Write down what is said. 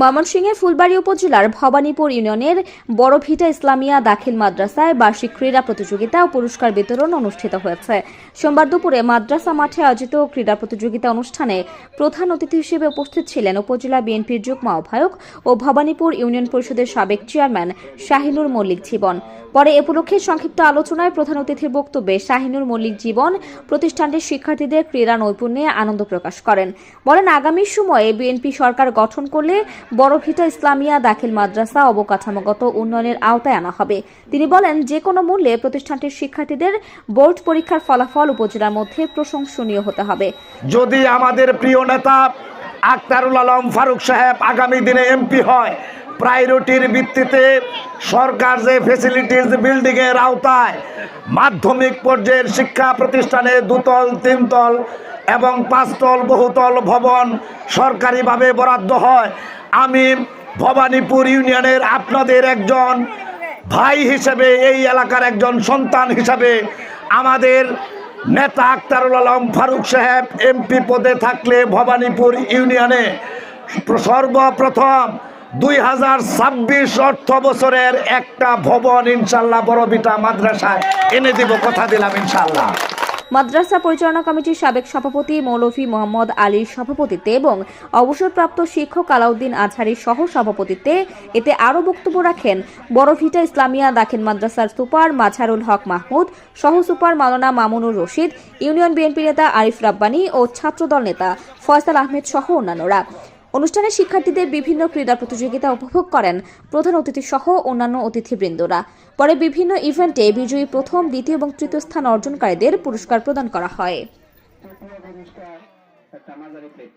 ময়মনসিংহের ফুলবাড়ী উপজেলার ভবানীপুর ইউনিয়নের বড়ভিটা ইসলামিয়া দাখিল মাদ্রাসায় বার্ষিক ক্রীড়া প্রতিযোগিতা ও পুরস্কার বিতরণ অনুষ্ঠিত হয়েছে। সোমবার দুপুরে মাদ্রাসা মাঠে আয়োজিত ক্রীড়া প্রতিযোগিতা অনুষ্ঠানে প্রধান অতিথি হিসেবে উপস্থিত ছিলেন উপজেলা বিএনপির যুগ্ম আহ্বায়ক ও ভবানীপুর ইউনিয়ন পরিষদের সাবেক চেয়ারম্যান শাহিনুর মল্লিক জীবন। পরে এ উপলক্ষে সংক্ষিপ্ত আলোচনায় প্রধান অতিথির বক্তব্যে শাহিনুর মল্লিক জীবন প্রতিষ্ঠানটির শিক্ষার্থীদের ক্রীড়া নৈপুণ্যে আনন্দ প্রকাশ করেন। বলেন, আগামী সময়ে বিএনপি সরকার গঠন করলে বড়ভিটা ইসলামিয়া দাখিল মাদ্রাসা অবকাঠামোগত উন্নয়নের আওতায় আনা হবে। তিনি বলেন যে কোনো মূল্যে প্রতিষ্ঠানটির শিক্ষার্থীদের বোর্ড পরীক্ষার ফলাফল উপজেলার মধ্যে প্রশংসনীয় হতে হবে। যদি আমাদের প্রিয় নেতা আক্তারুল আলম ফারুক সাহেব আগামী দিনে এমপি হয়, প্রায়োরিটির ভিত্তিতে সরকার যে ফেসিলিটিস বিল্ডিংয়ের আওতায় মাধ্যমিক পর্যায়ের শিক্ষা প্রতিষ্ঠানে দুতল, তিনতল এবং পাঁচতল, বহুতল ভবন সরকারিভাবে বরাদ্দ হয়। আমি ভবানীপুর ইউনিয়নের আপনাদের একজন ভাই হিসেবে, এই এলাকার একজন সন্তান হিসাবে আমাদের নেতা আক্তারুল আলম ফারুক সাহেব এমপি পদে থাকলে ভবানীপুর ইউনিয়নে সর্বপ্রথম দুই হাজার ছাব্বিশ অর্থ বছরের একটা ভবন ইনশাল্লাহ বড়বিটা মাদ্রাসায় এনে দিব, কথা দিলাম ইনশাল্লাহ। মাদ্রাসা পরিচালনা কমিটির সাবেক সভাপতি মৌলভী মোহাম্মদ আলীর সভাপতিত্বে এবং অবসরপ্রাপ্ত শিক্ষক আলাউদ্দিন আজহারির সহ সভাপতিত্বে এতে আরও বক্তব্য রাখেন বড়ভিটা ইসলামিয়া দাখিল মাদ্রাসার সুপার মাঝারুল হক মাহমুদ, সহ super Maulana Mamunur Rashid, union BNP নেতা আরিফ রাব্বানী ও ছাত্রদল নেতা ফয়সাল আহমেদ সহ অন্যান্যরা। অনুষ্ঠানে শিক্ষার্থীদের বিভিন্ন ক্রীড়া প্রতিযোগিতা উপভোগ করেন প্রধান অতিথি সহ অন্যান্য অতিথিবৃন্দরা। পরে বিভিন্ন ইভেন্টে বিজয়ী প্রথম, দ্বিতীয় এবং তৃতীয় স্থান অর্জনকারীদের পুরস্কার প্রদান করা হয়। ঠিক প্লেট